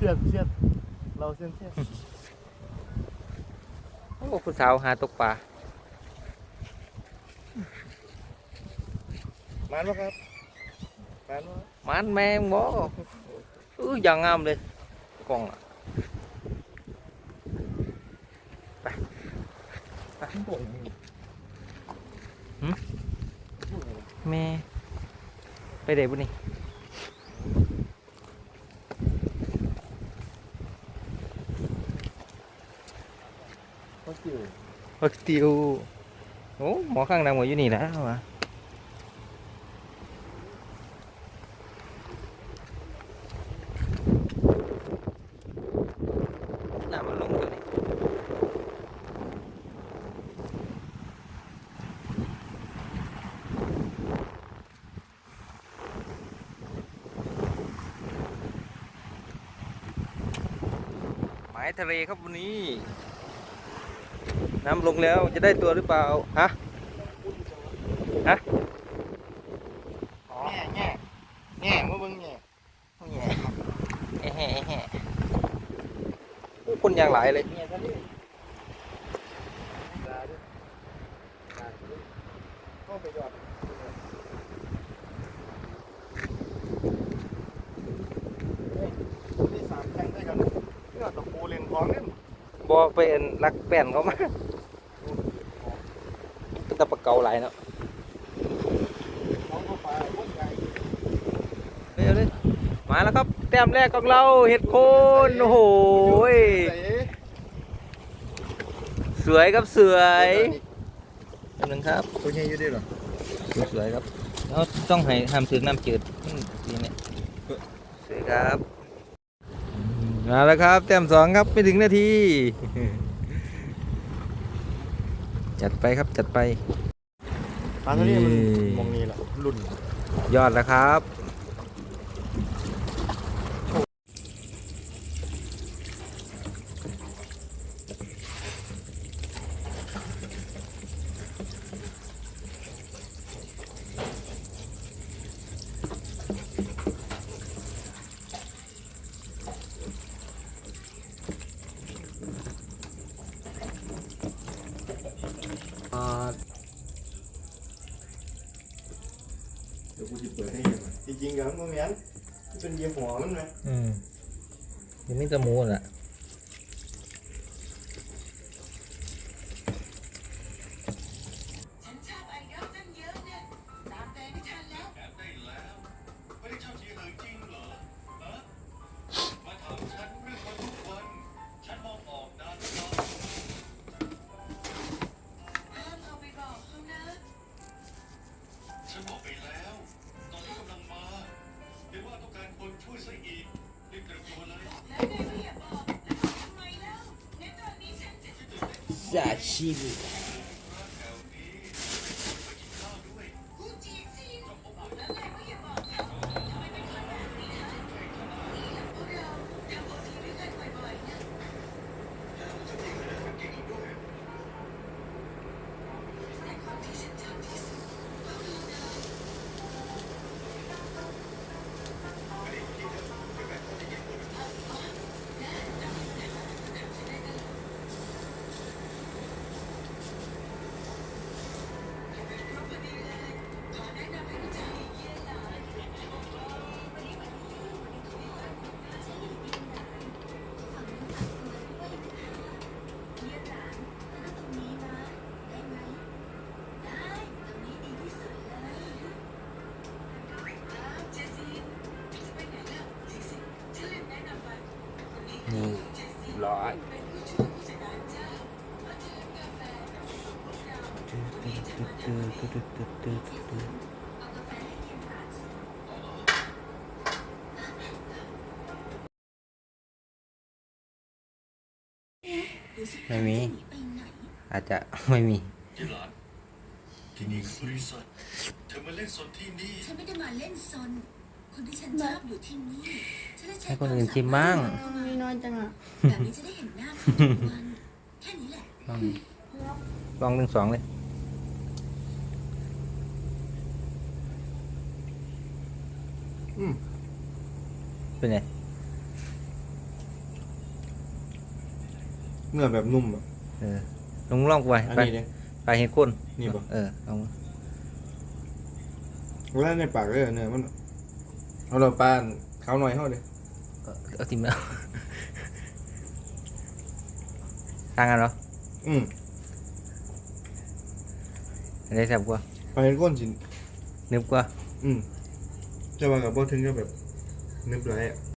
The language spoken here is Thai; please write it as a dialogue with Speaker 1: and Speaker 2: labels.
Speaker 1: สียดเสียดเราเส้นเสียด
Speaker 2: โอ้ผู้สาวหาตกปลา
Speaker 1: มานวะครับมานวะ
Speaker 2: มันแมงบ่อืออย่างงามเลยกล้องอะ
Speaker 1: โอ้ย
Speaker 2: แม่ไปเด็บุนี่
Speaker 1: เขาจิ๋ว
Speaker 2: พักติวโอ้หมอข้างดังหมดอยู่นี่แหล้ววะน้ำมันลงตัวนี้หมายทะเลครับวันนี้ น้ำลงแล้วจะได้ตัวหรือเปล่า ฮะ ฮะ
Speaker 1: แง่แง่แง่มาเบิ่งแง่
Speaker 2: แง่แอแห่แอะแห่โอ้คนอย่างหลายเลย
Speaker 1: แง่ทะเลตาด้วยตาด้วยเข้าไปหยอดเฮ้ยนี่สามแข้งด้กันนี่เอาตะปูเล่นของเนี่ย
Speaker 2: บอเป็นรักแป้นเขามา ตะปะเกาหลายเนาะ
Speaker 1: ของเข้าไปพวกใหญ่
Speaker 2: เร็วเลยมาแล้วครับ แต้มแรกของเราเห็ดโคนโอ้โหย
Speaker 1: ใส่
Speaker 2: สวยครับสวยอันหนึ่งครับ
Speaker 1: ตัวใหญ่อยู่ด้วยเหรอ
Speaker 2: สวยครับเราต้องให้ห้ามถึงน้ำจืดอืมทีนี้สวยครับมาแล้วครับ แต้มสองครับไม่ถึงนาที จัดไปครับจัดไป
Speaker 1: ปลาทะเลมัน
Speaker 2: นี่
Speaker 1: มองนี้แหละรุ่น
Speaker 2: ยอดแล้วครับ
Speaker 1: กูจะเปิดให้เห็นจริงๆกับมันเหมือนมันเป็น
Speaker 3: เยี่ย
Speaker 4: หัวมันไห
Speaker 3: มอื
Speaker 4: มยัง
Speaker 3: ไม่จะ
Speaker 2: มู
Speaker 4: น
Speaker 3: อะ ซาานสิ
Speaker 2: ไม่มี อาจจะไม่มี
Speaker 4: ยี่หลานที่นี่คือบริษัทเธอมาเล่นสนที่นี่
Speaker 3: ฉันไม่ได้มาเล่นซน คนที่ฉันชอบอยู่ที่นี่ฉันได้ใช้
Speaker 2: ให้คนอื่นชิมบ้าง
Speaker 5: มีน้อยจังอะ
Speaker 3: แบบนี้จะได้เห็นหน้าเธอทุกวันแค่นี้แหละ
Speaker 2: ลองลองหนึ่งสองเลย
Speaker 1: อืม
Speaker 2: เป็นไง
Speaker 1: เนื้อแบบนุ่มอะ
Speaker 2: เออลองลองไป
Speaker 1: อัน
Speaker 2: ไป
Speaker 1: นี้เนี่ย
Speaker 2: ไปเห็ดก้น
Speaker 1: นี่ปะ
Speaker 2: เออเอา
Speaker 1: เวลาในปากเลยเนื้อมัน เอาเราปลาเขาหน่อยเขาเลย
Speaker 2: เอาเอาทิมแล้วต่างกันเหรอ
Speaker 1: อืม
Speaker 2: อันนี้แซ่บกว่า
Speaker 1: ปลาเห็นก้นสิ
Speaker 2: นึบกว่า
Speaker 1: อืมจะว่ากับบ่ถึงก็แบบนึบไรอะ